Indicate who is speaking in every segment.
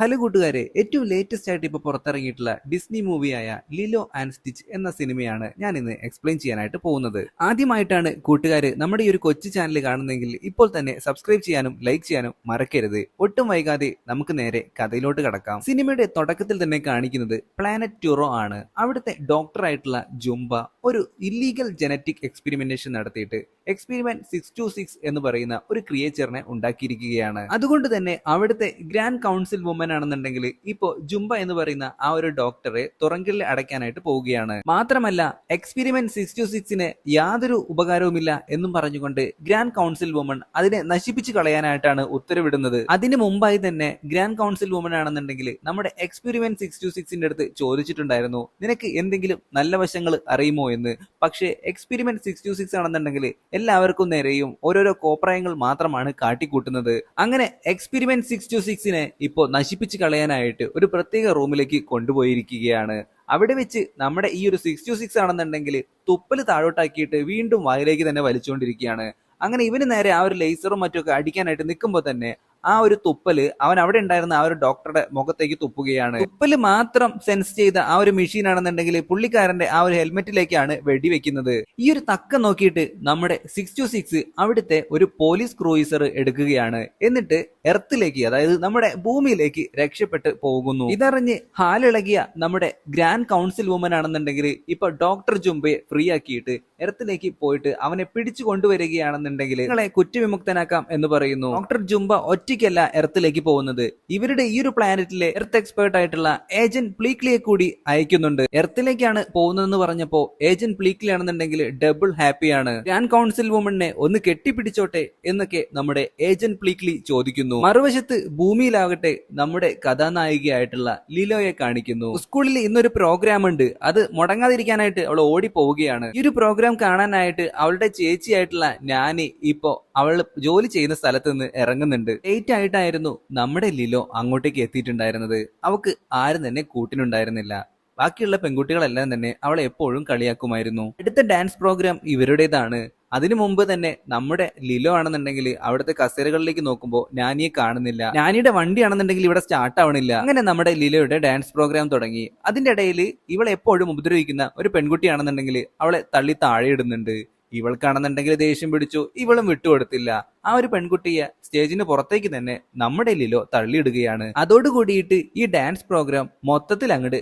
Speaker 1: Hello കൂട്ടുകാരെ ഏറ്റവും latest ആയിട്ട് ഇപ്പോൾ പുറത്തിറങ്ങിയിട്ടുള്ള ഡിസ്നി മൂവിയായ ലിലോ ആൻഡ് സ്റ്റിച്ച് എന്ന സിനിമയാണ് ഞാൻ ഇന്ന് എക്സ്പ്ലെയിൻ ചെയ്യാനായിട്ട് പോകുന്നത്. ആദ്യമായിട്ടാണ് കൂട്ടുകാർ നമ്മുടെ ഈ ഒരു കൊച്ചു ചാനൽ കാണുന്നെങ്കിൽ ഇപ്പോൾ തന്നെ സബ്സ്ക്രൈബ് ചെയ്യാനും ലൈക്ക് ചെയ്യാനും മറക്കരുത്. ഒട്ടും വൈകാതെ നമുക്ക് നേരെ കഥയിലോട്ട് കടക്കാം. സിനിമയുടെ തുടക്കത്തിൽ തന്നെ കാണിക്കുന്നത് പ്ലാനറ്റ് ട്യൂറോ ആണ്. അവിടുത്തെ ഡോക്ടറായിട്ടുള്ള ജുംബ ഒരു ഇല്ലീഗൽ ജനറ്റിക് എക്സ്പെരിമെന്റേഷൻ നടത്തിയിട്ട് എക്സ്പെരിമെന്റ് സിക്സ് ടു സിക്സ് എന്ന് പറയുന്ന ഒരു ക്രിയേച്ചറിനെ ഉണ്ടാക്കിയിരിക്കുകയാണ്. അതുകൊണ്ട് തന്നെ അവിടുത്തെ ഗ്രാൻഡ് കൗൺസിൽ വുമൻ ആണെന്നുണ്ടെങ്കിൽ ഇപ്പോ ജുംബ എന്ന് പറയുന്ന ആ ഒരു ഡോക്ടറെ തുറങ്കലിൽ അടയ്ക്കാനായിട്ട് പോവുകയാണ്. മാത്രമല്ല എക്സ്പെരിമെന്റ് സിക്സ് ടു സിക്സിന് യാതൊരു ഉപകാരവുമില്ല എന്നും പറഞ്ഞുകൊണ്ട് ഗ്രാൻഡ് കൗൺസിൽ വുമൺ അതിനെ നശിപ്പിച്ചു കളയാനായിട്ടാണ് ഉത്തരവിടുന്നത്. അതിനു മുമ്പായി തന്നെ ഗ്രാൻഡ് കൗൺസിൽ വുമൺ ആണെന്നുണ്ടെങ്കിൽ നമ്മുടെ എക്സ്പെരിമെന്റ് സിക്സ് ടു സിക്സിന്റെ അടുത്ത് ചോദിച്ചിട്ടുണ്ടായിരുന്നു നിനക്ക് എന്തെങ്കിലും നല്ല വശങ്ങൾ അറിയുമോ? എന്ന്. പക്ഷേ എക്സ്പെരിമെന്റ് സിക്സ് ടു സിക്സ് ആണെന്നുണ്ടെങ്കിൽ എല്ലാവർക്കും നേരെയും ഓരോരോ കോപ്രായങ്ങൾ മാത്രമാണ് കാട്ടിക്കൂട്ടുന്നത്. അങ്ങനെ എക്സ്പെരിമെന്റ് സിക്സ് ടു സിക്സിനെ ഇപ്പോൾ നശിപ്പിച്ച് കളയാനായിട്ട് ഒരു പ്രത്യേക റൂമിലേക്ക് കൊണ്ടുപോയിരിക്കുകയാണ്. അവിടെ വെച്ച് നമ്മുടെ ഈ ഒരു സിക്സ് ടു സിക്സ് ആണെന്നുണ്ടെങ്കിൽ തുപ്പൽ താഴോട്ടാക്കിയിട്ട് വീണ്ടും വായിലേക്ക് തന്നെ വലിച്ചുകൊണ്ടിരിക്കുകയാണ്. അങ്ങനെ ഇവന് നേരെ ആ ഒരു ലേസറും മറ്റൊക്കെ അടിക്കാനായിട്ട് നിൽക്കുമ്പോൾ തന്നെ ആ ഒരു തുപ്പൽ അവൻ അവിടെ ഉണ്ടായിരുന്ന ആ ഒരു ഡോക്ടറുടെ മുഖത്തേക്ക് തുപ്പുകയാണ്. തുപ്പൽ മാത്രം സെൻസ് ചെയ്ത ആ ഒരു മെഷീൻ ആണെന്നുണ്ടെങ്കിൽ പുള്ളിക്കാരന്റെ ആ ഒരു ഹെൽമെറ്റിലേക്കാണ് വെടിവെക്കുന്നത്. ഈ ഒരു തക്ക നോക്കിയിട്ട് നമ്മുടെ സിക്സ് ടു സിക്സ് അവിടുത്തെ ഒരു പോലീസ് ക്രൂയിസർ എടുക്കുകയാണ്. എന്നിട്ട് എർത്തിലേക്ക് അതായത് നമ്മുടെ ഭൂമിയിലേക്ക് രക്ഷപ്പെട്ട് പോകുന്നു. ഇതറിഞ്ഞ് ഹാലിളകിയ നമ്മുടെ ഗ്രാൻഡ് കൗൺസിൽ വുമൻ ആണെന്നുണ്ടെങ്കിൽ ഇപ്പൊ ഡോക്ടർ ജുംബയെ ഫ്രീ ആക്കിയിട്ട് എർത്തിലേക്ക് പോയിട്ട് അവനെ പിടിച്ചു കൊണ്ടുവരികയാണെന്നുണ്ടെങ്കിൽ നിങ്ങളെ കുറ്റവിമുക്തനാക്കാം എന്ന് പറയുന്നു. ഡോക്ടർ ജുംബ ഒറ്റയ്ക്കല്ല എർത്തിലേക്ക് പോകുന്നത്. ഇവരുടെ ഈ ഒരു പ്ലാനറ്റിലെ എർത്ത് എക്സ്പേർട്ട് ആയിട്ടുള്ള ഏജന്റ് പ്ലീക്ലിയെ കൂടി അയക്കുന്നുണ്ട്. എർത്തിലേക്കാണ് പോകുന്നതെന്ന് പറഞ്ഞപ്പോ ഏജന്റ് പ്ലീക്ലി ആണെന്നുണ്ടെങ്കിൽ ഡബിൾ ഹാപ്പിയാണ് ഗ്രാൻഡ് കൗൺസിൽ വുമണിനെ ഒന്ന് കെട്ടിപ്പിടിച്ചോട്ടെ എന്നൊക്കെ നമ്മുടെ ഏജന്റ് പ്ലീക്ലി ചോദിക്കുന്നു. മറുവശത്ത് ഭൂമിയിലാകട്ടെ നമ്മുടെ കഥാനായികയായിട്ടുള്ള ലിലോയെ കാണിക്കുന്നു. സ്കൂളിൽ ഇന്നൊരു പ്രോഗ്രാം ഉണ്ട്. അത് മുടങ്ങാതിരിക്കാനായിട്ട് അവൾ ഓടി പോവുകയാണ് ഈ ഒരു പ്രോഗ്രാം കാണാനായിട്ട് അവളുടെ ചേച്ചിയായിട്ടുള്ള ഞാൻ ഇപ്പോ അവൾ ജോലി ചെയ്യുന്ന സ്ഥലത്ത് നിന്ന് ഇറങ്ങുന്നുണ്ട്. ലേറ്റ് ആയിട്ടായിരുന്നു നമ്മുടെ ലിലോ അങ്ങോട്ടേക്ക് എത്തിയിട്ടുണ്ടായിരുന്നത്. അവക്ക് ആരും തന്നെ കൂട്ടിനുണ്ടായിരുന്നില്ല. ബാക്കിയുള്ള പെൺകുട്ടികളെല്ലാം തന്നെ അവളെ എപ്പോഴും കളിയാക്കുമായിരുന്നു. അടുത്ത ഡാൻസ് പ്രോഗ്രാം ഇവരുടേതാണ്. അതിനു മുമ്പ് തന്നെ നമ്മുടെ ലിലോ ആണെന്നുണ്ടെങ്കിൽ അവിടുത്തെ കസേരകളിലേക്ക് നോക്കുമ്പോൾ നാനിയെ കാണുന്നില്ല. നാനിയുടെ വണ്ടിയാണെന്നുണ്ടെങ്കിൽ ഇവിടെ സ്റ്റാർട്ട് ആവണില്ല. അങ്ങനെ നമ്മുടെ ലിലോയുടെ ഡാൻസ് പ്രോഗ്രാം തുടങ്ങി. അതിന്റെ ഇടയിൽ ഇവളെ എപ്പോഴും ഉപദ്രവിക്കുന്ന ഒരു പെൺകുട്ടിയാണെന്നുണ്ടെങ്കിൽ അവളെ തള്ളി താഴെ ഇടുന്നുണ്ട് ഇവൾക്കാണെന്നുണ്ടെങ്കിൽ ദേഷ്യം പിടിച്ചു. ഇവളും വിട്ടുകൊടുത്തില്ല. ആ ഒരു പെൺകുട്ടിയെ സ്റ്റേജിന് പുറത്തേക്ക് തന്നെ നമ്മുടെ ലിലോ തള്ളിയിടുകയാണ്. അതോടുകൂടിയിട്ട് ഈ ഡാൻസ് പ്രോഗ്രാം മൊത്തത്തിൽ അങ്ങോട്ട്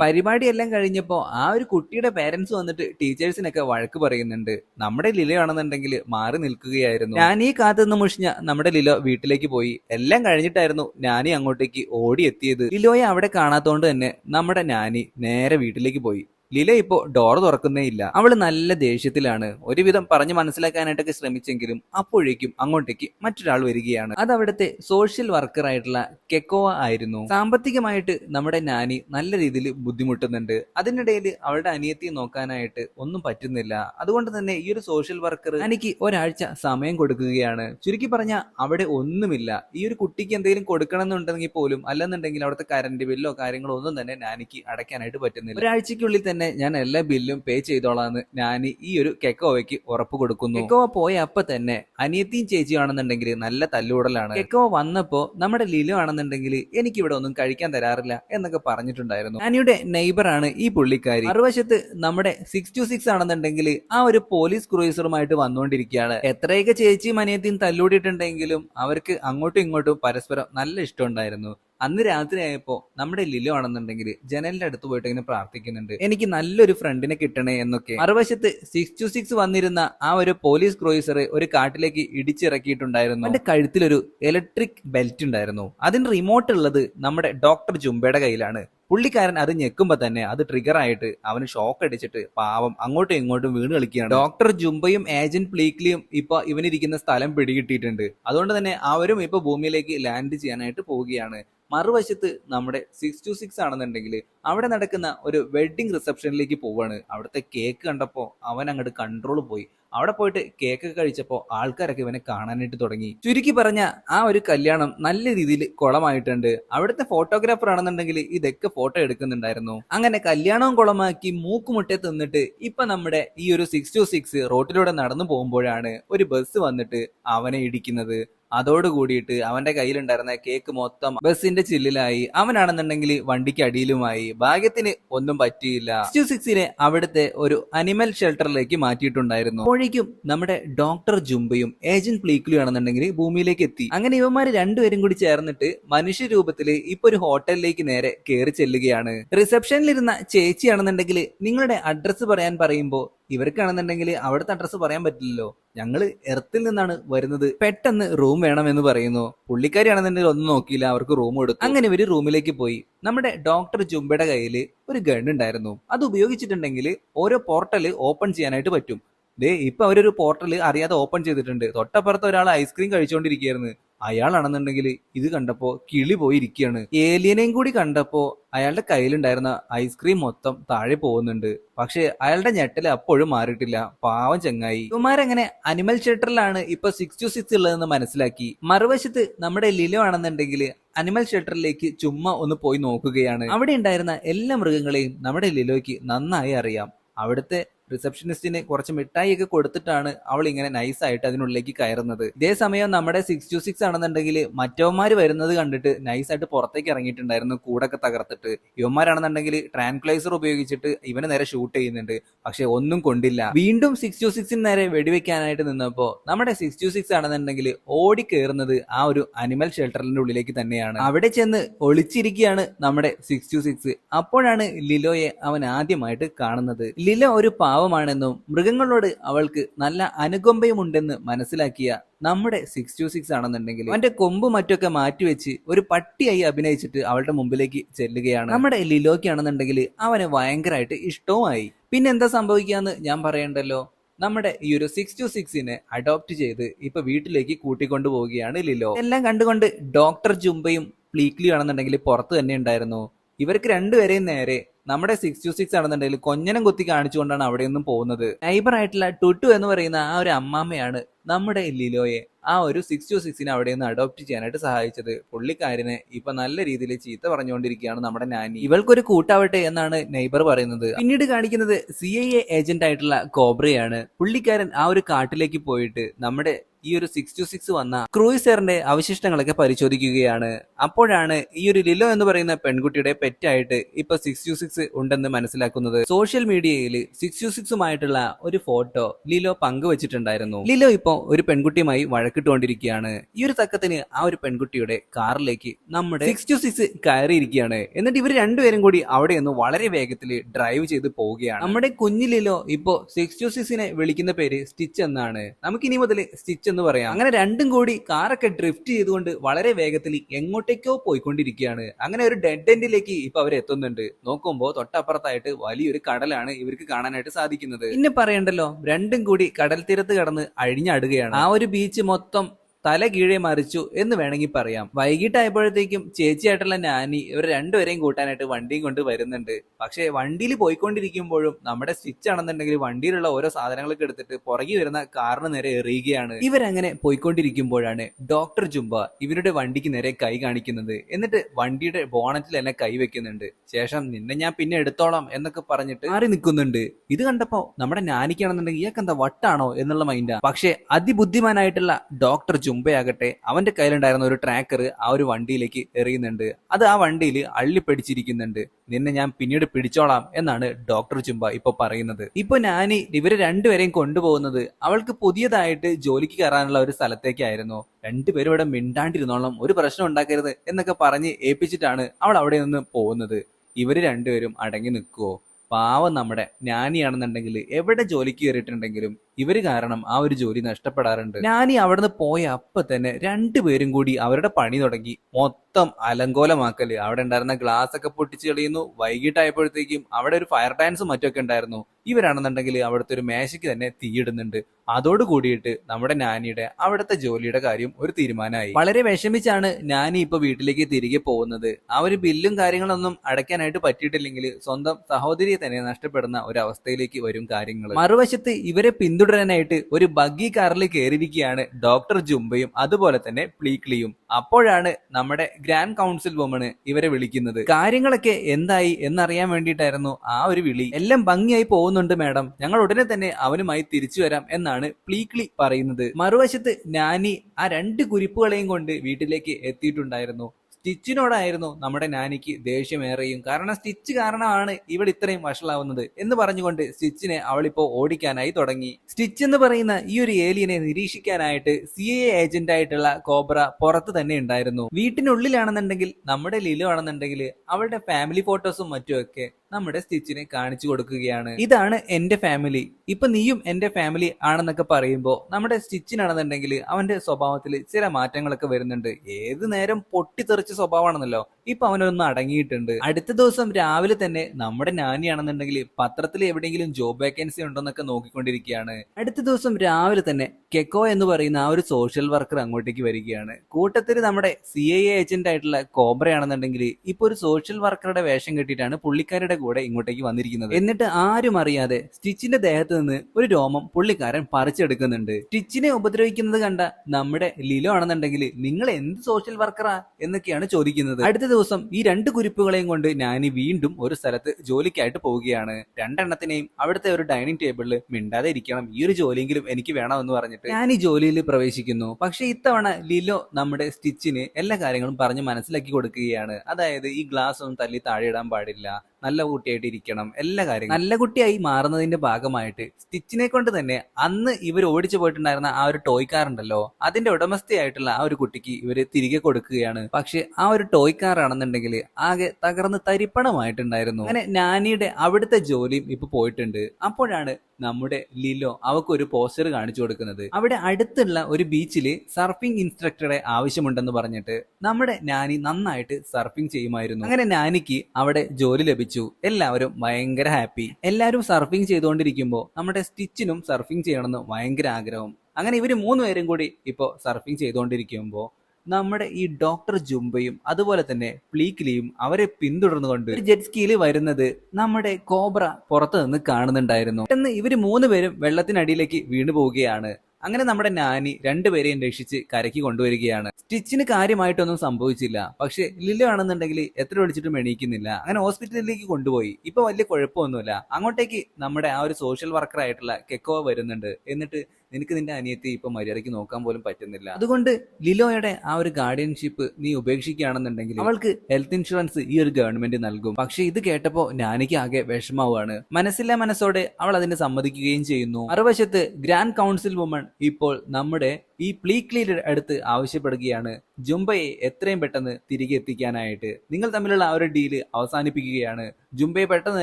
Speaker 1: പരിപാടി എല്ലാം കഴിഞ്ഞപ്പോ ആ ഒരു കുട്ടിയുടെ പേരൻസ് വന്നിട്ട് ടീച്ചേഴ്സിനൊക്കെ വഴക്ക് പറയുന്നുണ്ട്. നമ്മുടെ ലിലോ ആണെന്നുണ്ടെങ്കിൽ മാറി നിൽക്കുകയായിരുന്നു. ഞാൻ ഈ കാത്തുനിന്ന് മുഷിഞ്ഞ നമ്മുടെ ലിലോ വീട്ടിലേക്ക് പോയി. എല്ലാം കഴിഞ്ഞിട്ടായിരുന്നു നാനി അങ്ങോട്ടേക്ക് ഓടിയെത്തിയത്. ലിലോയെ അവിടെ കാണാത്തോണ്ട് തന്നെ നമ്മുടെ നാനി നേരെ വീട്ടിലേക്ക് പോയി. ലീല ഇപ്പോ ഡോർ തുറക്കുന്നേ ഇല്ല. അവൾ നല്ല ദേഷ്യത്തിലാണ്. ഒരുവിധം പറഞ്ഞു മനസ്സിലാക്കാനായിട്ടൊക്കെ ശ്രമിച്ചെങ്കിലും അപ്പോഴേക്കും അങ്ങോട്ടേക്ക് മറ്റൊരാൾ വരികയാണ്. അത് അവിടുത്തെ സോഷ്യൽ വർക്കർ ആയിട്ടുള്ള കെക്കോവ ആയിരുന്നു. സാമ്പത്തികമായിട്ട് നമ്മുടെ നാനി നല്ല രീതിയിൽ ബുദ്ധിമുട്ടുന്നുണ്ട്. അതിനിടയിൽ അവളുടെ അനിയത്തിയെ നോക്കാനായിട്ട് ഒന്നും പറ്റുന്നില്ല. അതുകൊണ്ട് തന്നെ ഈ ഒരു സോഷ്യൽ വർക്കർ എനിക്ക് ഒരാഴ്ച സമയം കൊടുക്കുകയാണ്. ചുരുക്കി പറഞ്ഞാൽ അവിടെ ഒന്നുമില്ല. ഈ ഒരു കുട്ടിക്ക് എന്തെങ്കിലും കൊടുക്കണം എന്നുണ്ടെങ്കിൽ പോലും അല്ലെന്നുണ്ടെങ്കിൽ അവിടുത്തെ കറണ്ട് ബില്ലോ കാര്യങ്ങളോ ഒന്നും തന്നെ നാനിക്ക് അടയ്ക്കാനായിട്ട് പറ്റുന്നില്ല. ഒരാഴ്ചക്കുള്ളിൽ തന്നെ ഞാൻ എല്ലാ ബില്ലും പേ ചെയ്തോളാന്ന് ഞാൻ ഈ ഒരു കെക്കോവയ്ക്ക് ഉറപ്പ് കൊടുക്കുന്നു. കെക്കോവ പോയ അപ്പൊ തന്നെ അനിയത്തിയും ചേച്ചിയും ആണെന്നുണ്ടെങ്കിൽ നല്ല തല്ലുകൂടലാണ്. കെക്കോവ വന്നപ്പോ നമ്മുടെ ലിലു ആണെന്നുണ്ടെങ്കിൽ എനിക്ക് ഇവിടെ ഒന്നും കഴിക്കാൻ തരാറില്ല എന്നൊക്കെ പറഞ്ഞിട്ടുണ്ടായിരുന്നു. അനിയുടെ നെയ്ബറാണ് ആണ് ഈ പുള്ളിക്കാരി. മറുവശത്ത് നമ്മുടെ സിക്സ് ടു സിക്സ് ആണെന്നുണ്ടെങ്കിൽ ആ ഒരു പോലീസ് ക്രൂയിസറുമായിട്ട് വന്നുകൊണ്ടിരിക്കുകയാണ്. എത്രയൊക്കെ ചേച്ചിയും അനിയത്തിയും തല്ലുകൂടിയിട്ടുണ്ടെങ്കിലും അവർക്ക് അങ്ങോട്ടും ഇങ്ങോട്ടും പരസ്പരം നല്ല ഇഷ്ടമുണ്ടായിരുന്നു. അന്ന് രാത്രി ആയപ്പോ നമ്മുടെ ലിലോ ആണെന്നുണ്ടെങ്കിൽ ജനലിന്റെ അടുത്ത് പോയിട്ട് ഇങ്ങനെ പ്രാർത്ഥിക്കുന്നുണ്ട്. എനിക്ക് നല്ലൊരു ഫ്രണ്ടിനെ കിട്ടണേ എന്നൊക്കെ. മറുവശത്ത് സിക്സ് ടു സിക്സ് വന്നിരുന്ന ആ ഒരു പോലീസ് ക്രൂയിസർ ഒരു കാട്ടിലേക്ക് ഇടിച്ചിറക്കിയിട്ടുണ്ടായിരുന്നു. എന്റെ കഴുത്തിലൊരു ഇലക്ട്രിക് ബെൽറ്റ് ഉണ്ടായിരുന്നു. അതിന്റെ റിമോട്ട് ഉള്ളത് നമ്മുടെ ഡോക്ടർ ജുംബയുടെ കയ്യിലാണ്. പുള്ളിക്കാരൻ അത് ഞെക്കുമ്പോ തന്നെ അത് ട്രിഗർ ആയിട്ട് അവന് ഷോക്ക് അടിച്ചിട്ട് പാവം അങ്ങോട്ടും ഇങ്ങോട്ടും വീണ് കളിക്കുകയാണ്. ഡോക്ടർ ജുംബയും ഏജന്റ് പ്ലീക്ലിയും ഇപ്പൊ ഇവനിരിക്കുന്ന സ്ഥലം പിടികിട്ടിയിട്ടുണ്ട്. അതുകൊണ്ട് തന്നെ അവരും ഇപ്പൊ ഭൂമിയിലേക്ക് ലാൻഡ് ചെയ്യാനായിട്ട് പോവുകയാണ്. മറുവശത്ത് നമ്മുടെ സിക്സ് ടു സിക്സ് ആണെന്നുണ്ടെങ്കിൽ അവിടെ നടക്കുന്ന ഒരു വെഡിങ് റിസപ്ഷനിലേക്ക് പോവാണ് അവിടുത്തെ കേക്ക് കണ്ടപ്പോൾ അവൻ അങ്ങോട്ട് കൺട്രോൾ പോയി. അവിടെ പോയിട്ട് കേക്ക് കഴിച്ചപ്പോൾ ആൾക്കാരൊക്കെ ഇവനെ കാണാനായിട്ട് തുടങ്ങി. ചുരുക്കി പറഞ്ഞ ആ ഒരു കല്യാണം നല്ല രീതിയിൽ കുളമായിട്ടുണ്ട്. അവിടുത്തെ ഫോട്ടോഗ്രാഫർ ആണെന്നുണ്ടെങ്കിൽ ഇതൊക്കെ ഫോട്ടോ എടുക്കുന്നുണ്ടായിരുന്നു. അങ്ങനെ കല്യാണവും കുളമാക്കി മൂക്കുമുട്ടെ തിന്നിട്ട് ഇപ്പൊ നമ്മുടെ ഈ ഒരു സിക്സ് ടു സിക്സ് റോട്ടിലൂടെ നടന്നു പോകുമ്പോഴാണ് ഒരു ബസ് വന്നിട്ട് അവനെ ഇടിക്കുന്നത്. അതോട് കൂടിയിട്ട് അവന്റെ കയ്യിലുണ്ടായിരുന്ന കേക്ക് മൊത്തം ബസ്സിന്റെ ചില്ലിലായി. അവനാണെന്നുണ്ടെങ്കിൽ വണ്ടിക്ക് അടിയിലുമായി. ഭാഗ്യത്തിന് ഒന്നും പറ്റിയില്ല. സിക്സ്റ്റി സിക്സിനെ അവിടുത്തെ ഒരു അനിമൽ ഷെൽട്ടറിലേക്ക് മാറ്റിയിട്ടുണ്ടായിരുന്നു. അപ്പോഴേക്കും നമ്മുടെ ഡോക്ടർ ജുംബയും ഏജന്റ് പ്ലീക്കിലും ആണെന്നുണ്ടെങ്കിൽ ഭൂമിയിലേക്ക് എത്തി. അങ്ങനെ ഇവന്മാര് രണ്ടുപേരും കൂടി ചേർന്നിട്ട് മനുഷ്യ രൂപത്തിൽ ഇപ്പൊ ഒരു ഹോട്ടലിലേക്ക് നേരെ കയറി ചെല്ലുകയാണ്. റിസപ്ഷനിലിരുന്ന ചേച്ചിയാണെന്നുണ്ടെങ്കിൽ നിങ്ങളുടെ അഡ്രസ്സ് പറയാൻ പറയുമ്പോ ഇവർക്കാണെന്നുണ്ടെങ്കിൽ അവിടുത്തെ അഡ്രസ്സ് പറയാൻ പറ്റില്ലല്ലോ. ഞങ്ങൾ എർത്തിൽ നിന്നാണ് വരുന്നത്. പെട്ടെന്ന് റൂം വേണമെന്ന് പറയുന്നു. പുള്ളിക്കാരിയാണെന്നുണ്ടെങ്കിൽ ഒന്നും നോക്കിയില്ല. അവർക്ക് റൂം കൊടുത്തു. അങ്ങനെ ഇവർ റൂമിലേക്ക് പോയി. നമ്മുടെ ഡോക്ടർ ജുംബയുടെ കയ്യിൽ ഒരു ഗൺ ഉണ്ടായിരുന്നു. അത് ഉപയോഗിച്ചിട്ടുണ്ടെങ്കിൽ ഓരോ പോർട്ടൽ ഓപ്പൺ ചെയ്യാനായിട്ട് പറ്റും. ദേ ഇപ്പൊ അവരൊരു പോർട്ടൽ അറിയാതെ ഓപ്പൺ ചെയ്തിട്ടുണ്ട്. തൊട്ടപ്പുറത്ത് ഒരാൾ ഐസ്ക്രീം കഴിച്ചുകൊണ്ടിരിക്കുകയായിരുന്നു അയാളാണെന്നുണ്ടെങ്കിൽ ഇത് കണ്ടപ്പോ കിളി പോയിരിക്കുകയാണ് ഏലിയനെയും കൂടി കണ്ടപ്പോ അയാളുടെ കയ്യിലുണ്ടായിരുന്ന ഐസ്ക്രീം മൊത്തം താഴെ പോകുന്നുണ്ട്. പക്ഷെ അയാളുടെ ഞെട്ടൽ അപ്പോഴും മാറിയിട്ടില്ല. പാവം ചെങ്ങായി. ഇവമാരെങ്ങനെ അനിമൽ ഷെൽട്ടറിലാണ് ഇപ്പൊ സിക്സ് ടു സിക്സ് ഉള്ളതെന്ന് മനസ്സിലാക്കി. മറുവശത്ത് നമ്മുടെ ലിലോ ആണെന്നുണ്ടെങ്കിൽ അനിമൽ ഷെൽട്ടറിലേക്ക് ചുമ്മാ ഒന്ന് പോയി നോക്കുകയാണ്. അവിടെ ഉണ്ടായിരുന്ന എല്ലാ മൃഗങ്ങളെയും നമ്മുടെ ലിലോയ്ക്ക് നന്നായി അറിയാം. അവിടുത്തെ റിസപ്ഷനിസ്റ്റിന് കുറച്ച് മിഠായി ഒക്കെ കൊടുത്തിട്ടാണ് അവൾ ഇങ്ങനെ നൈസായിട്ട് അതിനുള്ളിലേക്ക് കയറുന്നത്. ഇതേ സമയം നമ്മുടെ സിക്സ് ടു സിക്സ് ആണെന്നുണ്ടെങ്കിൽ മറ്റവന്മാർ വരുന്നത് കണ്ടിട്ട് നൈസായിട്ട് പുറത്തേക്ക് ഇറങ്ങിയിട്ടുണ്ടായിരുന്നു കൂടൊക്കെ തകർത്തിട്ട്. ഇവന്മാരാണെന്നുണ്ടെങ്കിൽ ട്രാൻക്ലൈസർ ഉപയോഗിച്ചിട്ട് ഇവനെ നേരെ ഷൂട്ട് ചെയ്യുന്നുണ്ട്. പക്ഷെ ഒന്നും കൊണ്ടില്ല. വീണ്ടും സിക്സ് ടു സിക്സിന് നേരെ വെടിവെക്കാനായിട്ട് നിന്നപ്പോ നമ്മുടെ സിക്സ് ടു സിക്സ് ആണെന്നുണ്ടെങ്കിൽ ഓടി കയറുന്നത് ആ ഒരു അനിമൽ ഷെൽട്ടറിന്റെ ഉള്ളിലേക്ക് തന്നെയാണ്. അവിടെ ചെന്ന് ഒളിച്ചിരിക്കുകയാണ് നമ്മുടെ സിക്സ് ടു സിക്സ്. അപ്പോഴാണ് ലിലോയെ അവൻ ആദ്യമായിട്ട് കാണുന്നത്. ലിലോ ഒരു പാവമാണെന്നും മൃഗങ്ങളോട് അവൾക്ക് നല്ല അനുകമ്പയുമുണ്ടെന്ന് മനസ്സിലാക്കിയ നമ്മുടെ സിക്സ് ടു സിക്സ് ആണെന്നുണ്ടെങ്കിൽ അവന്റെ കൊമ്പ് മറ്റൊക്കെ മാറ്റിവെച്ച് ഒരു പട്ടിയായി അഭിനയിച്ചിട്ട് അവളുടെ മുമ്പിലേക്ക് ചെല്ലുകയാണ്. നമ്മുടെ ലിലോക്കി ആണെന്നുണ്ടെങ്കിൽ അവന് ഭയങ്കരമായിട്ട് ഇഷ്ടവുമായി. പിന്നെ എന്താ സംഭവിക്കാന്ന് ഞാൻ പറയണ്ടല്ലോ? നമ്മുടെ ഈ ഒരു സിക്സ് ടു സിക്സിനെ അഡോപ്റ്റ് ചെയ്ത് ഇപ്പൊ വീട്ടിലേക്ക് കൂട്ടിക്കൊണ്ടു പോവുകയാണ് ലിലോ. എല്ലാം കണ്ടുകൊണ്ട് ഡോക്ടർ ജുംബയും പ്ലീക്ലിയും ആണെന്നുണ്ടെങ്കിൽ പുറത്ത് തന്നെ ഉണ്ടായിരുന്നു. ഇവർക്ക് രണ്ടുപേരെയും നേരെ നമ്മുടെ സിക്സ് ടു സിക്സ് ആണെന്നുണ്ടെങ്കിൽ കൊഞ്ഞനം കുത്തി കാണിച്ചുകൊണ്ടാണ് അവിടെ നിന്നും പോകുന്നത്. നൈബർ ആയിട്ടുള്ള ടുട്ടു എന്ന് പറയുന്ന ആ ഒരു അമ്മാമ്മയാണ് നമ്മുടെ ലിലോയെ ആ ഒരു സിക്സ് ടു സിക്സിനെ അവിടെ നിന്ന് അഡോപ്റ്റ് ചെയ്യാനായിട്ട് സഹായിച്ചത്. പുള്ളിക്കാരന് ഇപ്പൊ നല്ല രീതിയിൽ ചീത്ത പറഞ്ഞുകൊണ്ടിരിക്കുകയാണ് നമ്മുടെ നാനി. ഇവൾക്കൊരു കൂട്ടാവട്ടെ എന്നാണ് നെയ്ബർ പറയുന്നത്. പിന്നീട് കാണിക്കുന്നത് സി ഐ എ ഏജന്റ് ആയിട്ടുള്ള കോബ്രയാണ്. പുള്ളിക്കാരൻ ആ ഒരു കാട്ടിലേക്ക് പോയിട്ട് നമ്മുടെ ഈ ഒരു സിക്സ് ടു സിക്സ് വന്ന ക്രൂയിസറിന്റെ അവശിഷ്ടങ്ങളൊക്കെ പരിശോധിക്കുകയാണ്. അപ്പോഴാണ് ഈ ഒരു ലിലോ എന്ന് പറയുന്ന പെൺകുട്ടിയുടെ പെറ്റായിട്ട് ഇപ്പൊ സിക്സ് ടു സിക്സ് ഉണ്ടെന്ന് മനസ്സിലാക്കുന്നത്. സോഷ്യൽ മീഡിയയിൽ സിക്സ് ടു സിക്സുമായിട്ടുള്ള ഒരു ഫോട്ടോ ലിലോ പങ്കുവച്ചിട്ടുണ്ടായിരുന്നു. ലിലോ ഇപ്പോ ഒരു പെൺകുട്ടിയുമായി വഴക്കിട്ടുകൊണ്ടിരിക്കുകയാണ്. ഈ ഒരു തക്കത്തിന് ആ ഒരു പെൺകുട്ടിയുടെ കാറിലേക്ക് നമ്മുടെ സിക്സ് ടു സിക്സ് കയറിയിരിക്കുകയാണ്. എന്നിട്ട് ഇവർ രണ്ടുപേരും കൂടി അവിടെ നിന്ന് വളരെ വേഗത്തിൽ ഡ്രൈവ് ചെയ്ത് പോവുകയാണ്. നമ്മുടെ കുഞ്ഞിലിലോ ഇപ്പോ സിക്സ് ടു സിക്സിനെ വിളിക്കുന്ന പേര് സ്റ്റിച്ച് എന്നാണ്. നമുക്ക് ഇനി മുതൽ സ്റ്റിച്ച് എന്ന് പറയാം. അങ്ങനെ രണ്ടും കൂടി കാറൊക്കെ ഡ്രിഫ്റ്റ് ചെയ്തുകൊണ്ട് വളരെ വേഗത്തിൽ എങ്ങോട്ടേക്കോ പോയിക്കൊണ്ടിരിക്കുകയാണ്. അങ്ങനെ ഒരു ഡെഡ് എൻഡിലേക്ക് ഇപ്പൊ അവർ എത്തുന്നുണ്ട്. നോക്കുമ്പോൾ തൊട്ടപ്പുറത്തായിട്ട് വലിയൊരു കടലാണ് ഇവർക്ക് കാണാനായിട്ട് സാധിക്കുന്നത്. പിന്നെ പറയണ്ടല്ലോ രണ്ടും കൂടി കടൽ തീരത്ത് കടന്ന് അഴിഞ്ഞടുകയാണ്. ആ ഒരു ബീച്ച് മൊത്തം തല കീഴേ മറിച്ചു എന്ന് വേണമെങ്കിൽ പറയാം. വൈകിട്ടായപ്പോഴത്തേക്കും ചേച്ചിയായിട്ടുള്ള നാനി ഇവർ രണ്ടുപേരെയും കൂട്ടാനായിട്ട് വണ്ടിയും കൊണ്ട് വരുന്നുണ്ട്. പക്ഷേ വണ്ടിയിൽ പോയിക്കൊണ്ടിരിക്കുമ്പോഴും നമ്മുടെ സ്റ്റിച്ച് ആണെന്നുണ്ടെങ്കിൽ വണ്ടിയിലുള്ള ഓരോ സാധനങ്ങളൊക്കെ എടുത്തിട്ട് പുറകെ വരുന്ന കാറിന് നേരെ എറിയുകയാണ്. ഇവരങ്ങനെ പോയിക്കൊണ്ടിരിക്കുമ്പോഴാണ് ഡോക്ടർ ജുംബ ഇവരുടെ വണ്ടിക്ക് നേരെ കൈ കാണിക്കുന്നത്. എന്നിട്ട് വണ്ടിയുടെ ബോണറ്റിൽ എന്നെ കൈ വെക്കുന്നുണ്ട്. ശേഷം നിന്നെ ഞാൻ പിന്നെ എടുത്തോളാം എന്നൊക്കെ പറഞ്ഞിട്ട് മാറി നിൽക്കുന്നുണ്ട്. ഇത് കണ്ടപ്പോ നമ്മുടെ നാനിക്കാണെന്നുണ്ടെങ്കിൽ ഇയാൾക്ക് എന്താ വട്ടാണോ എന്നുള്ള മൈൻഡാ പക്ഷേ അതിബുദ്ധിമാനായിട്ടുള്ള ഡോക്ടർ ജുംബയാകട്ടെ അവന്റെ കയ്യിലുണ്ടായിരുന്ന ഒരു ട്രാക്കർ ആ ഒരു വണ്ടിയിലേക്ക് എറിയുന്നുണ്ട്. അത് ആ വണ്ടിയിൽ അള്ളിപ്പിടിച്ചിരിക്കുന്നുണ്ട്. നിന്നെ ഞാൻ പിന്നീട് പിടിച്ചോളാം എന്നാണ് ഡോക്ടർ ചുംബ ഇപ്പൊ പറയുന്നത്. ഇപ്പൊ നാനി ഇവരെ രണ്ടുപേരെയും കൊണ്ടുപോകുന്നത് അവൾക്ക് പുതിയതായിട്ട് ജോലിക്ക് കയറാനുള്ള ഒരു സ്ഥലത്തേക്കായിരുന്നു. രണ്ടുപേരും ഇവിടെ മിണ്ടാണ്ടിരുന്നോളം ഒരു പ്രശ്നം ഉണ്ടാക്കരുത് എന്നൊക്കെ പറഞ്ഞ് ഏൽപ്പിച്ചിട്ടാണ് അവൾ അവിടെ നിന്ന് പോകുന്നത്. ഇവർ രണ്ടുപേരും അടങ്ങി നിൽക്കുവോ? പാവം നമ്മുടെ ജ്ഞാനിയാണെന്നുണ്ടെങ്കിൽ എവിടെ ജോലിക്ക് കയറിയിട്ടുണ്ടെങ്കിലും ഇവർ കാരണം ആ ഒരു ജോലി നഷ്ടപ്പെടാറുണ്ട്. ജ്ഞാനി അവിടുന്ന് പോയ അപ്പൊ തന്നെ രണ്ടുപേരും കൂടി അവരുടെ പണി തുടങ്ങി. മൊത്തം അലങ്കോലമാക്കൽ. അവിടെ ഉണ്ടായിരുന്ന ഗ്ലാസ് ഒക്കെ പൊട്ടിച്ച് കളയുന്നു വൈകിട്ടായപ്പോഴത്തേക്കും അവിടെ ഒരു ഫയർ ഡാൻസും മറ്റൊക്കെ ഉണ്ടായിരുന്നു. ഇവരാണെന്നുണ്ടെങ്കിൽ അവിടുത്തെ ഒരു മേശയ്ക്ക് തന്നെ തീയിടുന്നുണ്ട് അതോട് കൂടിയിട്ട് നമ്മുടെ നാനിയുടെ അവിടുത്തെ ജോലിയുടെ കാര്യം ഒരു തീരുമാനമായി. വളരെ വിഷമിച്ചാണ് നാനി ഇപ്പൊ വീട്ടിലേക്ക് തിരികെ പോകുന്നത്. ആ ഒരു ബില്ലും കാര്യങ്ങളൊന്നും അടയ്ക്കാനായിട്ട് പറ്റിയിട്ടില്ലെങ്കിൽ സ്വന്തം സഹോദരിയെ തന്നെ നഷ്ടപ്പെടുന്ന ഒരു അവസ്ഥയിലേക്ക് വരും കാര്യങ്ങൾ മറുവശത്ത് ഇവരെ പിന്തുണ പിന്തുടരാനായിട്ട് ഒരു ബഗ്ഗി കാറിൽ കയറിയിരിക്കുകയാണ് ഡോക്ടർ ജുംബയും അതുപോലെ തന്നെ പ്ലീക്ലിയും. അപ്പോഴാണ് നമ്മുടെ ഗ്രാൻഡ് കൗൺസിൽ വുമണ് ഇവരെ വിളിക്കുന്നത്. കാര്യങ്ങളൊക്കെ എന്തായി എന്നറിയാൻ വേണ്ടിയിട്ടായിരുന്നു ആ ഒരു വിളി. എല്ലാം ഭംഗിയായി പോകുന്നുണ്ട് മാഡം. ഞങ്ങൾ ഉടനെ തന്നെ അവനുമായി തിരിച്ചു വരാം എന്നാണ് പ്ലീക്ലി പറയുന്നത്. മറുവശത്ത് നാനി ആ രണ്ട് കുരിപ്പുകളെയും കൊണ്ട് വീട്ടിലേക്ക് എത്തിയിട്ടുണ്ടായിരുന്നു. സ്റ്റിച്ചിനോടായിരുന്നു നമ്മുടെ നാനിക്ക് ദേഷ്യമേറെയും. കാരണം സ്റ്റിച്ച് കാരണമാണ് ഇവൾ ഇത്രയും വഷളാവുന്നത് എന്ന് പറഞ്ഞുകൊണ്ട് സ്റ്റിച്ചിനെ അവളിപ്പോ ഓടിക്കാനായി തുടങ്ങി. സ്റ്റിച്ച് എന്ന് പറയുന്ന ഈ ഒരു ഏലിയനെ നിരീക്ഷിക്കാനായിട്ട് സി എ ഏജന്റ് ആയിട്ടുള്ള കോബ്ര പുറത്ത് തന്നെ ഉണ്ടായിരുന്നു. വീട്ടിനുള്ളിലാണെന്നുണ്ടെങ്കിൽ നമ്മുടെ ലിലോ ആണെന്നുണ്ടെങ്കിൽ അവളുടെ ഫാമിലി ഫോട്ടോസും മറ്റുമൊക്കെ നമ്മുടെ സ്റ്റിച്ചിനെ കാണിച്ചു കൊടുക്കുകയാണ്. ഇതാണ് എന്റെ ഫാമിലി. ഇപ്പൊ നീയും എന്റെ ഫാമിലി ആണെന്നൊക്കെ പറയുമ്പോ നമ്മുടെ സ്റ്റിച്ചിനാണെന്നുണ്ടെങ്കിൽ അവന്റെ സ്വഭാവത്തിൽ ചില മാറ്റങ്ങളൊക്കെ വരുന്നുണ്ട്. ഏത് നേരം പൊട്ടിത്തെറിച്ച സ്വഭാവമാണെന്നല്ലോ. ഇപ്പൊ അവനൊന്ന് അടങ്ങിയിട്ടുണ്ട്. അടുത്ത ദിവസം രാവിലെ തന്നെ നമ്മുടെ നാനിയാണെന്നുണ്ടെങ്കിൽ പത്രത്തിൽ എവിടെയെങ്കിലും ജോബ് വേക്കൻസി ഉണ്ടോന്നൊക്കെ നോക്കിക്കൊണ്ടിരിക്കുകയാണ്. അടുത്ത ദിവസം രാവിലെ തന്നെ കെക്കോ എന്ന് പറയുന്ന ആ ഒരു സോഷ്യൽ വർക്കർ അങ്ങോട്ടേക്ക് വരികയാണ്. കൂട്ടത്തിൽ നമ്മുടെ സി ഐ ഏജന്റ് ആയിട്ടുള്ള കോബ്രയാണെന്നുണ്ടെങ്കിൽ ഇപ്പൊ ഒരു സോഷ്യൽ വർക്കറുടെ വേഷം കെട്ടിയിട്ടാണ് പുള്ളിക്കാരുടെ കൂടെ ഇങ്ങോട്ടേക്ക് വന്നിരിക്കുന്നത്. എന്നിട്ട് ആരും അറിയാതെ സ്റ്റിച്ചിന്റെ ദേഹത്ത് നിന്ന് ഒരു രോമം പുള്ളിക്കാരൻ പറിച്ചെടുക്കുന്നുണ്ട്. സ്റ്റിച്ചിനെ ഉപദ്രവിക്കുന്നത് കണ്ട നമ്മുടെ ലിലോ ആണെന്നുണ്ടെങ്കിൽ നിങ്ങൾ എന്ത് സോഷ്യൽ വർക്കറാ എന്നൊക്കെയാണ് ചോദിക്കുന്നത്. അടുത്ത ദിവസം ഈ രണ്ട് കുരിപ്പുകളെയും കൊണ്ട് നാനി വീണ്ടും ഒരു സ്ഥലത്ത് ജോലിക്കായിട്ട് പോവുകയാണ്. രണ്ടെണ്ണത്തിനെയും അവിടുത്തെ ഒരു ഡൈനിങ് ടേബിളിൽ മിണ്ടാതെ ഇരിക്കണം. ഈ ഒരു ജോലിയെങ്കിലും എനിക്ക് വേണമെന്ന് പറഞ്ഞിട്ട് ഞാൻ ഈ ജോലിയിൽ പ്രവേശിക്കുന്നു. പക്ഷെ ഇത്തവണ ലിലോ നമ്മുടെ സ്റ്റിച്ചിന് എല്ലാ കാര്യങ്ങളും പറഞ്ഞ് മനസ്സിലാക്കി കൊടുക്കുകയാണ്. അതായത് ഈ ഗ്ലാസ് ഒന്നും തല്ലി താഴെ ഇടാൻ പാടില്ല. നല്ല കുട്ടിയായിട്ട് ഇരിക്കണം എല്ലാ കാര്യങ്ങളും. നല്ല കുട്ടിയായി മാറുന്നതിന്റെ ഭാഗമായിട്ട് സ്റ്റിച്ചിനെ കൊണ്ട് തന്നെ അന്ന് ഇവർ ഓടിച്ചു പോയിട്ടുണ്ടായിരുന്ന ആ ഒരു ടോയ് കാർ ഉണ്ടല്ലോ അതിന്റെ ഉടമസ്ഥയായിട്ടുള്ള ആ ഒരു കുട്ടിക്ക് ഇവർ തിരികെ കൊടുക്കുകയാണ്. പക്ഷെ ആ ഒരു ടോയ് കാർ ആണെന്നുണ്ടെങ്കിൽ ആകെ തകർന്ന് തരിപ്പണമായിട്ടുണ്ടായിരുന്നു. അങ്ങനെ നാനിയുടെ അവിടുത്തെ ജോലിയും ഇപ്പൊ പോയിട്ടുണ്ട്. അപ്പോഴാണ് നമ്മുടെ ലിലോ അവക്ക് ഒരു പോസ്റ്റർ കാണിച്ചു കൊടുക്കുന്നത്. അവിടെ അടുത്തുള്ള ഒരു ബീച്ചിൽ സർഫിംഗ് ഇൻസ്ട്രക്ടറെ ആവശ്യമുണ്ടെന്ന് പറഞ്ഞിട്ട് നമ്മുടെ നാനി നന്നായിട്ട് സർഫിംഗ് ചെയ്യുമായിരുന്നു. അങ്ങനെ നാനിക്ക് അവിടെ ജോലി ലഭിച്ചു. എല്ലാവരും ഭയങ്കര ഹാപ്പി എല്ലാവരും സർഫിംഗ് ചെയ്തുകൊണ്ടിരിക്കുമ്പോൾ നമ്മുടെ സ്റ്റിച്ചിനും സർഫിംഗ് ചെയ്യണമെന്ന് ഭയങ്കര ആഗ്രഹം. അങ്ങനെ ഇവർ മൂന്നുപേരും കൂടി ഇപ്പോൾ സർഫിംഗ് ചെയ്തുകൊണ്ടിരിക്കുമ്പോൾ നമ്മുടെ ഈ ഡോക്ടർ ജുംബയും അതുപോലെ തന്നെ പ്ലീക്കിലിയും അവരെ പിന്തുടർന്നുകൊണ്ട് ഒരു ജെറ്റ് വരുന്നത് നമ്മുടെ കോബ്ര പുറത്തു നിന്ന് കാണുന്നുണ്ടായിരുന്നു. പെട്ടെന്ന് ഇവർ മൂന്നുപേരും വെള്ളത്തിനടിയിലേക്ക് വീണു പോവുകയാണ്. അങ്ങനെ നമ്മുടെ നാനി രണ്ടുപേരെയും രക്ഷിച്ച് കരയ്ക്ക് കൊണ്ടുവരികയാണ്. സ്റ്റിച്ചിന് കാര്യമായിട്ടൊന്നും സംഭവിച്ചില്ല. പക്ഷെ ലില്ലോ ആണെന്നുണ്ടെങ്കിൽ എത്ര വിളിച്ചിട്ടും എണീക്കുന്നില്ല. അങ്ങനെ ഹോസ്പിറ്റലിലേക്ക് കൊണ്ടുപോയി. ഇപ്പൊ വലിയ കുഴപ്പമൊന്നുമില്ല. അങ്ങോട്ടേക്ക് നമ്മുടെ ആ ഒരു സോഷ്യൽ വർക്കർ ആയിട്ടുള്ള കെക്കോ വരുന്നുണ്ട്. എന്നിട്ട് നിനക്ക് നിന്റെ അനിയത്തെ ഇപ്പൊ മര്യാദയ്ക്ക് നോക്കാൻ പോലും പറ്റുന്നില്ല. അതുകൊണ്ട് ലിലോയുടെ ആ ഒരു ഗാർഡിയൻഷിപ്പ് നീ ഉപേക്ഷിക്കുകയാണെന്നുണ്ടെങ്കിൽ അവൾക്ക് ഹെൽത്ത് ഇൻഷുറൻസ് ഈ ഒരു ഗവൺമെന്റ് നൽകും. പക്ഷെ ഇത് കേട്ടപ്പോ ഞാനിക്ക് ആകെ വിഷമാവാണ് മനസ്സില്ല മനസ്സോടെ അവൾ അതിന് സമ്മതിക്കുകയും ചെയ്യുന്നു. മറുവശത്ത് ഗ്രാൻഡ് കൗൺസിൽ വുമൺ ഇപ്പോൾ നമ്മുടെ ഈ പ്ലീക്ലിയുടെ അടുത്ത് ആവശ്യപ്പെടുകയാണ്. ജുംബയെ എത്രയും പെട്ടെന്ന് തിരികെ എത്തിക്കാനായിട്ട്. നിങ്ങൾ തമ്മിലുള്ള ആ ഒരു ഡീൽ അവസാനിപ്പിക്കുകയാണ്. ജുംബയെ പെട്ടെന്ന്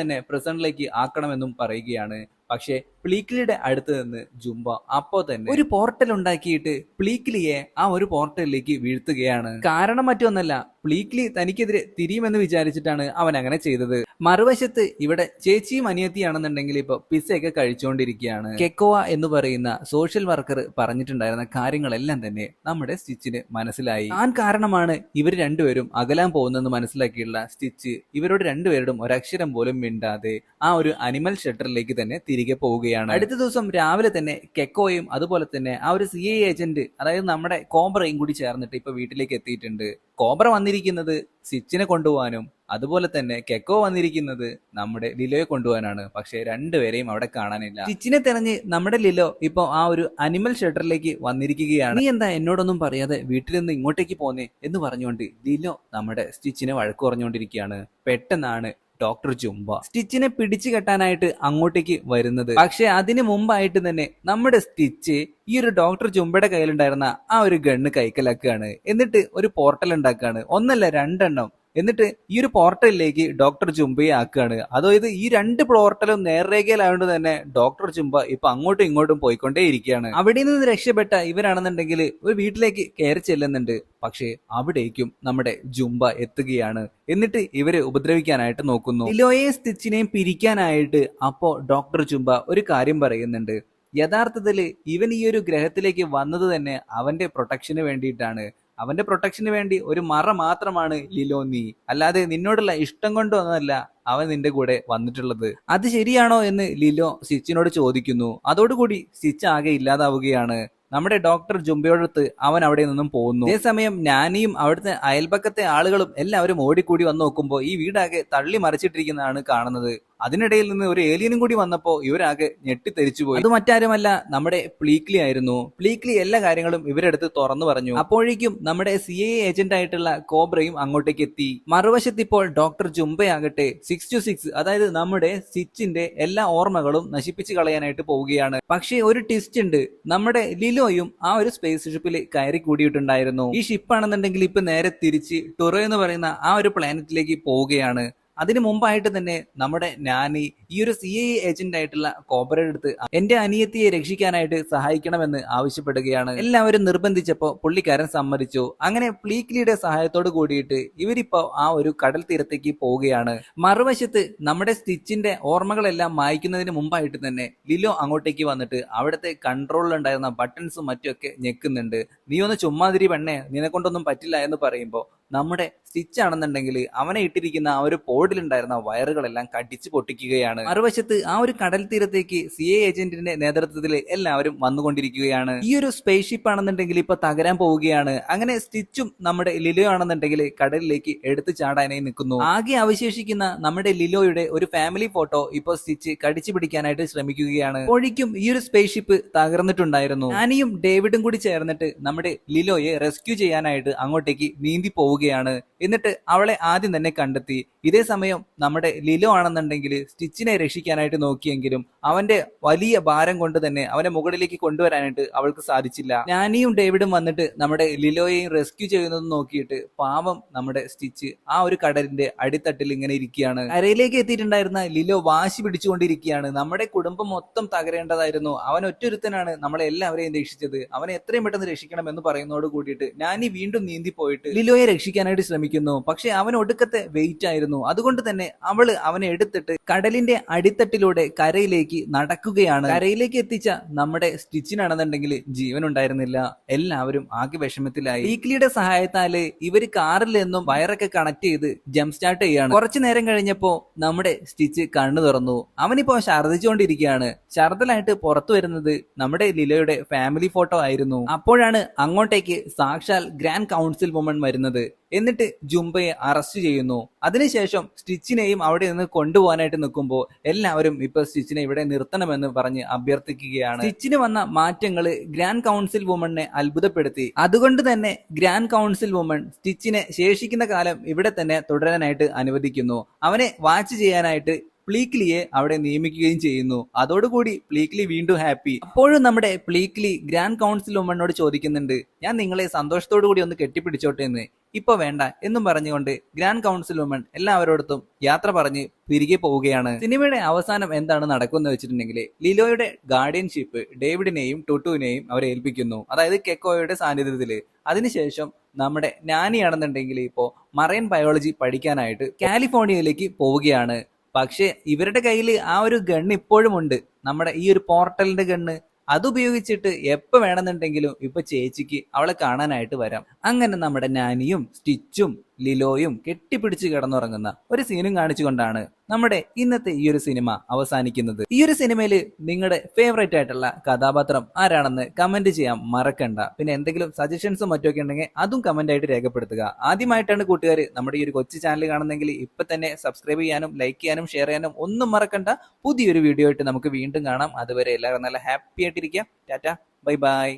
Speaker 1: തന്നെ പ്രസന്റിലേക്ക് ആക്കണമെന്നും പറയുകയാണ്. പക്ഷേ പ്ലീക്ലിയുടെ അടുത്ത് നിന്ന് ജുംബ അപ്പോ തന്നെ ഒരു പോർട്ടൽ ഉണ്ടാക്കിയിട്ട് പ്ലീക്ലിയെ ആ ഒരു പോർട്ടലിലേക്ക് വീഴ്ത്തുകയാണ്. കാരണം മറ്റൊന്നല്ല പ്ലീക്ലി തനിക്കെതിരെ തിരിയുമെന്ന് വിചാരിച്ചിട്ടാണ് അവൻ അങ്ങനെ ചെയ്തത്. മറുവശത്ത് ഇവിടെ ചേച്ചിയും അനിയത്തിയാണെന്നുണ്ടെങ്കിൽ ഇപ്പൊ പിസയൊക്കെ കഴിച്ചുകൊണ്ടിരിക്കുകയാണ് കെക്കോവ എന്ന് പറയുന്ന സോഷ്യൽ വർക്കർ പറഞ്ഞിട്ടുണ്ടായിരുന്ന കാര്യങ്ങളെല്ലാം തന്നെ നമ്മുടെ സ്റ്റിച്ചിന് മനസ്സിലായി. താൻ കാരണമാണ് ഇവർ രണ്ടുപേരും അകലാൻ പോകുന്നതെന്ന് മനസ്സിലാക്കിയുള്ള സ്റ്റിച്ച് ഇവരോട് രണ്ടുപേരോടും ഒരക്ഷരം പോലും മിണ്ടാതെ ആ ഒരു അനിമൽ ഷെൽട്ടറിലേക്ക് തന്നെ തിരികെ പോവുകയാണ്. അടുത്ത ദിവസം രാവിലെ തന്നെ കെക്കോയും അതുപോലെ തന്നെ ആ ഒരു സി ഐ ഏജന്റ് അതായത് നമ്മുടെ കോബ്രയും കൂടി ചേർന്നിട്ട് ഇപ്പൊ വീട്ടിലേക്ക് എത്തിയിട്ടുണ്ട്. കോബ്ര വന്നിരിക്കുന്നത് സ്റ്റിച്ചിനെ കൊണ്ടുപോകാനും അതുപോലെ തന്നെ കെക്കോ വന്നിരിക്കുന്നത് നമ്മുടെ ലിലോയെ കൊണ്ടുപോകാനാണ്. പക്ഷെ രണ്ടുപേരെയും അവിടെ കാണാനില്ല. ചിച്ചിനെ തെരഞ്ഞ് നമ്മുടെ ലിലോ ഇപ്പൊ ആ ഒരു അനിമൽ ഷെൽട്ടറിലേക്ക് വന്നിരിക്കുകയാണ്. നീ എന്താ എന്നോടൊന്നും പറയാതെ വീട്ടിൽ നിന്ന് ഇങ്ങോട്ടേക്ക് പോന്നേ എന്ന് പറഞ്ഞുകൊണ്ട് ലിലോ നമ്മുടെ സ്റ്റിച്ചിനെ വഴക്ക് പറഞ്ഞുകൊണ്ടിരിക്കുകയാണ് പെട്ടെന്നാണ് ഡോക്ടർ ജുംബ സ്റ്റിച്ചിനെ പിടിച്ചു കെട്ടാനായിട്ട് അങ്ങോട്ടേക്ക് വരുന്നത്. പക്ഷെ അതിന് മുമ്പായിട്ട് തന്നെ നമ്മുടെ സ്റ്റിച്ച് ഈ ഒരു ഡോക്ടർ ജുംബയുടെ കയ്യിലുണ്ടായിരുന്ന ആ ഒരു ഗണ്ണ് കൈക്കലാക്കുകയാണ്. എന്നിട്ട് ഒരു പോർട്ടൽ ഉണ്ടാക്കുകയാണ്. ഒന്നല്ല രണ്ടെണ്ണം. എന്നിട്ട് ഈ ഒരു പോർട്ടലിലേക്ക് ഡോക്ടർ ചുംബയെ ആക്കുകയാണ്. അതായത് ഈ രണ്ട് പോർട്ടലും നേർരേഖയിലായതുകൊണ്ട് തന്നെ ഡോക്ടർ ജുംബ ഇപ്പൊ അങ്ങോട്ടും ഇങ്ങോട്ടും പോയിക്കൊണ്ടേ ഇരിക്കുകയാണ് അവിടെ നിന്ന് രക്ഷപ്പെട്ട ഇവരാണെന്നുണ്ടെങ്കിൽ ഒരു വീട്ടിലേക്ക് കയറി ചെല്ലുന്നുണ്ട്. പക്ഷേ അവിടേക്കും നമ്മുടെ ജുംബ എത്തുകയാണ്. എന്നിട്ട് ഇവരെ ഉപദ്രവിക്കാനായിട്ട് നോക്കുന്നു. ലിലോയെ സ്റ്റിച്ചിനെയും പിരിക്കാനായിട്ട് അപ്പോ ഡോക്ടർ ജുംബ ഒരു കാര്യം പറയുന്നുണ്ട്. യഥാർത്ഥത്തിൽ ഇവൻ ഈ ഒരു ഗ്രഹത്തിലേക്ക് വന്നത് തന്നെ അവന്റെ പ്രൊട്ടക്ഷന് വേണ്ടിയിട്ടാണ്. അവന്റെ പ്രൊട്ടക്ഷന് വേണ്ടി ഒരു മറ മാത്രമാണ് ലിലോ നീ. അല്ലാതെ നിന്നോടുള്ള ഇഷ്ടം കൊണ്ടൊന്നുമല്ല അവൻ നിന്റെ കൂടെ വന്നിട്ടുള്ളത്. അത് ശരിയാണോ എന്ന് ലിലോ സിച്ചിനോട് ചോദിക്കുന്നു. അതോടുകൂടി സിച്ച് ആകെ ഇല്ലാതാവുകയാണ്. നമ്മുടെ ഡോക്ടർ ജുംബയോടടുത്ത് അവൻ അവിടെ നിന്നും പോകുന്നു. അതേസമയം ഞാനിയും അവിടുത്തെ അയൽപക്കത്തെ ആളുകളും എല്ലാവരും ഓടിക്കൂടി വന്ന് നോക്കുമ്പോൾ ഈ വീടാകെ തള്ളി മറിച്ചിട്ടിരിക്കുന്നതാണ് കാണുന്നത്. അതിനിടയിൽ നിന്ന് ഒരു ഏലിയനും കൂടി വന്നപ്പോൾ ഇവരാകെ ഞെട്ടിത്തെരിച്ചു പോയി. അത് മറ്റാരുമല്ല നമ്മുടെ പ്ലീക്ലി ആയിരുന്നു. പ്ലീക്ലി എല്ലാ കാര്യങ്ങളും ഇവരെടുത്ത് തുറന്നു പറഞ്ഞു. അപ്പോഴേക്കും നമ്മുടെ സി ഐ ഏജന്റ് ആയിട്ടുള്ള കോബ്രയും അങ്ങോട്ടേക്ക് എത്തി. മറുവശത്ത് ഇപ്പോൾ ഡോക്ടർ ജുംബയാകട്ടെ സിക്സ് ടു സിക്സ് അതായത് നമ്മുടെ സിച്ചിന്റെ എല്ലാ ഓർമ്മകളും നശിപ്പിച്ചു കളയാനായിട്ട് പോവുകയാണ്. പക്ഷേ ഒരു ട്വിസ്റ്റ് ഉണ്ട്. നമ്മുടെ ലിലോയും ആ ഒരു സ്പേസ് ഷിപ്പിൽ കയറി കൂടിയിട്ടുണ്ടായിരുന്നു. ഈ ഷിപ്പാണെന്നുണ്ടെങ്കിൽ ഇപ്പൊ നേരെ തിരിച്ച് ടൊറോ എന്ന് പറയുന്ന ആ ഒരു പ്ലാനറ്റിലേക്ക് പോവുകയാണ്. അതിനു മുമ്പായിട്ട് തന്നെ നമ്മുടെ നാനി ഈ ഒരു സി ഐ ഏജന്റ് ആയിട്ടുള്ള കോപ്പറേറ്റ് എടുത്ത് എന്റെ അനിയത്തിയെ രക്ഷിക്കാനായിട്ട് സഹായിക്കണമെന്ന് ആവശ്യപ്പെടുകയാണ്. എല്ലാവരും നിർബന്ധിച്ചപ്പോ പുള്ളിക്കാരൻ സമ്മതിച്ചു. അങ്ങനെ പ്ലീക്ലിയുടെ സഹായത്തോട് കൂടിയിട്ട് ഇവരിപ്പോ ആ ഒരു കടൽ തീരത്തേക്ക് പോവുകയാണ്. മറുവശത്ത് നമ്മുടെ സ്റ്റിച്ചിന്റെ ഓർമ്മകളെല്ലാം മായ്ക്കുന്നതിന് മുമ്പായിട്ട് തന്നെ ലിലോ അങ്ങോട്ടേക്ക് വന്നിട്ട് അവിടുത്തെ കൺട്രോളിലുണ്ടായിരുന്ന ബട്ടൺസും മറ്റുമൊക്കെ ഞെക്കുന്നുണ്ട്. നീ ഒന്ന് ചുമ്മാതിരി പെണ്ണേ നിന്നെ കൊണ്ടൊന്നും പറ്റില്ല എന്ന് പറയുമ്പോൾ നമ്മുടെ സ്റ്റിച്ച് ആണെന്നുണ്ടെങ്കിൽ അവനെ ഇട്ടിരിക്കുന്ന ആ ഒരു പോഡിലുണ്ടായിരുന്ന വയറുകളെല്ലാം കടിച്ചു പൊട്ടിക്കുകയാണ്. മറുവശത്ത് ആ ഒരു കടൽ തീരത്തേക്ക് സി എ ഏജന്റിന്റെ നേതൃത്വത്തിൽ എല്ലാവരും വന്നുകൊണ്ടിരിക്കുകയാണ്. ഈ ഒരു സ്പേസ് ഷിപ്പ് ആണെന്നുണ്ടെങ്കിൽ ഇപ്പൊ തകരാൻ പോവുകയാണ്. അങ്ങനെ സ്റ്റിച്ചും നമ്മുടെ ലിലോ ആണെന്നുണ്ടെങ്കിൽ കടലിലേക്ക് എടുത്തു ചാടാനായി നിൽക്കുന്നു. ആകെ അവശേഷിക്കുന്ന നമ്മുടെ ലിലോയുടെ ഒരു ഫാമിലി ഫോട്ടോ ഇപ്പൊ സ്റ്റിച്ച് കടിച്ചു പിടിക്കാനായിട്ട് ശ്രമിക്കുകയാണ്. ഒഴിക്കും ഈ ഒരു സ്പേസ് ഷിപ്പ് തകർന്നിട്ടുണ്ടായിരുന്നു. ആനിയും ഡേവിഡും കൂടി ചേർന്നിട്ട് നമ്മുടെ ലിലോയെ റെസ്ക്യൂ ചെയ്യാനായിട്ട് അങ്ങോട്ടേക്ക് നീന്തി പോവുകയാണ്. എന്നിട്ട് അവളെ ആദ്യം തന്നെ കണ്ടെത്തി. ഇതേ സമയം നമ്മുടെ ലിലോ ആണെന്നുണ്ടെങ്കിൽ സ്റ്റിച്ചിനെ രക്ഷിക്കാനായിട്ട് നോക്കിയെങ്കിലും അവന്റെ വലിയ ഭാരം കൊണ്ട് തന്നെ അവനെ മുകളിലേക്ക് കൊണ്ടുവരാനായിട്ട് അവൾക്ക് സാധിച്ചില്ല. നാനിയും ഡേവിഡും വന്നിട്ട് നമ്മുടെ ലിലോയെയും റെസ്ക്യൂ ചെയ്യുന്നത് നോക്കിയിട്ട് പാവം നമ്മുടെ സ്റ്റിച്ച് ആ ഒരു കടലിന്റെ അടിത്തട്ടിൽ ഇങ്ങനെ ഇരിക്കുകയാണ്. കരയിലേക്ക് എത്തിയിട്ടുണ്ടായിരുന്ന ലിലോ വാശി പിടിച്ചുകൊണ്ടിരിക്കുകയാണ്. നമ്മുടെ കുടുംബം മൊത്തം തകരേണ്ടതായിരുന്നു. അവൻ ഒറ്റൊരുത്തനാണ് നമ്മളെ എല്ലാവരെയും രക്ഷിച്ചത്. അവനെ എത്രയും പെട്ടെന്ന് രക്ഷിക്കണം എന്ന് പറയുന്നതോട് കൂടിയിട്ട് നാനി വീണ്ടും നീന്തി പോയിട്ട് ലിലോയെ രക്ഷിക്കാനായിട്ട് ശ്രമിക്കുന്നു പക്ഷെ അവൻ ഒടുക്കത്തെ വെയിറ്റ് ആയിരുന്നു. അതുകൊണ്ട് തന്നെ അവൾ അവനെ എടുത്തിട്ട് കടലിന്റെ അടിത്തട്ടിലൂടെ കരയിലേക്ക് നടക്കുകയാണ്. കരയിലേക്ക് എത്തിച്ച നമ്മുടെ സ്റ്റിച്ചിനാണെന്നുണ്ടെങ്കിൽ ജീവൻ ഉണ്ടായിരുന്നില്ല. എല്ലാവരും ആകെ വിഷമത്തിലായി. വീക്ലിയുടെ സഹായത്താൽ ഇവർ കാറിൽ നിന്നും വയറൊക്കെ കണക്ട് ചെയ്ത് ജംപ് സ്റ്റാർട്ട് ചെയ്യാണ്. കുറച്ചു നേരം കഴിഞ്ഞപ്പോ നമ്മുടെ സ്റ്റിച്ച് കണ്ണു തുറന്നു. അവനിപ്പോ ഛർദിച്ചുകൊണ്ടിരിക്കുകയാണ് ഛർദലായിട്ട് പുറത്തു വരുന്നത് നമ്മുടെ ലിലയുടെ ഫാമിലി ഫോട്ടോ ആയിരുന്നു. അപ്പോഴാണ് അങ്ങോട്ടേക്ക് സാക്ഷാൽ ഗ്രാൻഡ് കൗൺസിൽ വുമൺ വരുന്നത്. എന്നിട്ട് ജുംബയെ അറസ്റ്റ് ചെയ്യുന്നു. അതിനുശേഷം സ്റ്റിച്ചിനെയും അവിടെ നിന്ന് കൊണ്ടുപോകാനായിട്ട് നിൽക്കുമ്പോൾ എല്ലാവരും ഇപ്പൊ സ്റ്റിച്ചിനെ ഇവിടെ നിർത്തണമെന്ന് പറഞ്ഞ് അഭ്യർത്ഥിക്കുകയാണ്. സ്റ്റിച്ചിന് വന്ന മാറ്റങ്ങൾ ഗ്രാൻഡ് കൗൺസിൽ വുമണിനെ അത്ഭുതപ്പെടുത്തി. അതുകൊണ്ട് തന്നെ ഗ്രാൻഡ് കൗൺസിൽ വുമൺ സ്റ്റിച്ചിനെ ശേഷിക്കുന്ന കാലം ഇവിടെ തന്നെ തുടരാനായിട്ട് അനുവദിക്കുന്നു. അവനെ വാച്ച് ചെയ്യാനായിട്ട് പ്ലീക്ലിയെ അവിടെ നിയമിക്കുകയും ചെയ്യുന്നു. അതോടുകൂടി പ്ലീക്ലി വീണ്ടും ഹാപ്പി. അപ്പോഴും നമ്മുടെ പ്ലീക്ലി ഗ്രാൻഡ് കൗൺസിൽ വുമണിനോട് ചോദിക്കുന്നുണ്ട് ഞാൻ നിങ്ങളെ സന്തോഷത്തോടു കൂടി ഒന്ന് കെട്ടിപ്പിടിച്ചോട്ടെ എന്ന്. ഇപ്പൊ വേണ്ട എന്നും പറഞ്ഞുകൊണ്ട് ഗ്രാൻഡ് കൗൺസിൽ വുമൺ എല്ലാവരോടത്തും യാത്ര പറഞ്ഞ് തിരികെ പോവുകയാണ്. സിനിമയുടെ അവസാനം എന്താണ് നടക്കുന്നത് വെച്ചിട്ടുണ്ടെങ്കിൽ ലിലോയുടെ ഗാർഡിയൻഷിപ്പ് ഡേവിഡിനെയും ടുട്ടുവിനെയും അവരെ ഏൽപ്പിക്കുന്നു. അതായത് കെക്കോയുടെ സാന്നിധ്യത്തിൽ. അതിനുശേഷം നമ്മുടെ നാനിയാണെന്നുണ്ടെങ്കിൽ ഇപ്പോ മറൈൻ ബയോളജി പഠിക്കാനായിട്ട് കാലിഫോർണിയയിലേക്ക് പോവുകയാണ്. പക്ഷേ ഇവരുടെ കയ്യിൽ ആ ഒരു ഗണ്ണ് ഇപ്പോഴും ഉണ്ട്. നമ്മുടെ ഈ ഒരു പോർട്ടലിന്റെ ഗണ്ണ് അതുപയോഗിച്ചിട്ട് എപ്പോ വേണമെന്നുണ്ടെങ്കിലും ഇപ്പൊ ചേച്ചിക്ക് അവളെ കാണാനായിട്ട് വരാം. അങ്ങനെ നമ്മുടെ നാനിയും സ്റ്റിച്ചും ലിലോയും കെട്ടിപ്പിടിച്ച് കിടന്നുറങ്ങുന്ന ഒരു സീനും കാണിച്ചുകൊണ്ടാണ് നമ്മുടെ ഇന്നത്തെ ഈ ഒരു സിനിമ അവസാനിക്കുന്നത്. ഈ ഒരു സിനിമയിൽ നിങ്ങളുടെ ഫേവറേറ്റ് ആയിട്ടുള്ള കഥാപാത്രം ആരാണെന്ന് കമന്റ് ചെയ്യാൻ മറക്കണ്ട. പിന്നെ എന്തെങ്കിലും സജഷൻസും മറ്റൊക്കെ ഉണ്ടെങ്കിൽ അതും കമന്റ് ആയിട്ട് രേഖപ്പെടുത്തുക. ആദ്യമായിട്ടാണ് കൂട്ടുകാർ നമ്മുടെ ഈ ഒരു കൊച്ചു ചാനൽ കാണുന്നെങ്കിൽ ഇപ്പൊ തന്നെ സബ്സ്ക്രൈബ് ചെയ്യാനും ലൈക്ക് ചെയ്യാനും ഷെയർ ചെയ്യാനും ഒന്നും മറക്കണ്ട. പുതിയൊരു വീഡിയോ ആയിട്ട് നമുക്ക് വീണ്ടും കാണാം. അതുവരെ എല്ലാവരും നല്ല ഹാപ്പി ആയിട്ടിരിക്കുക. Tata bye bye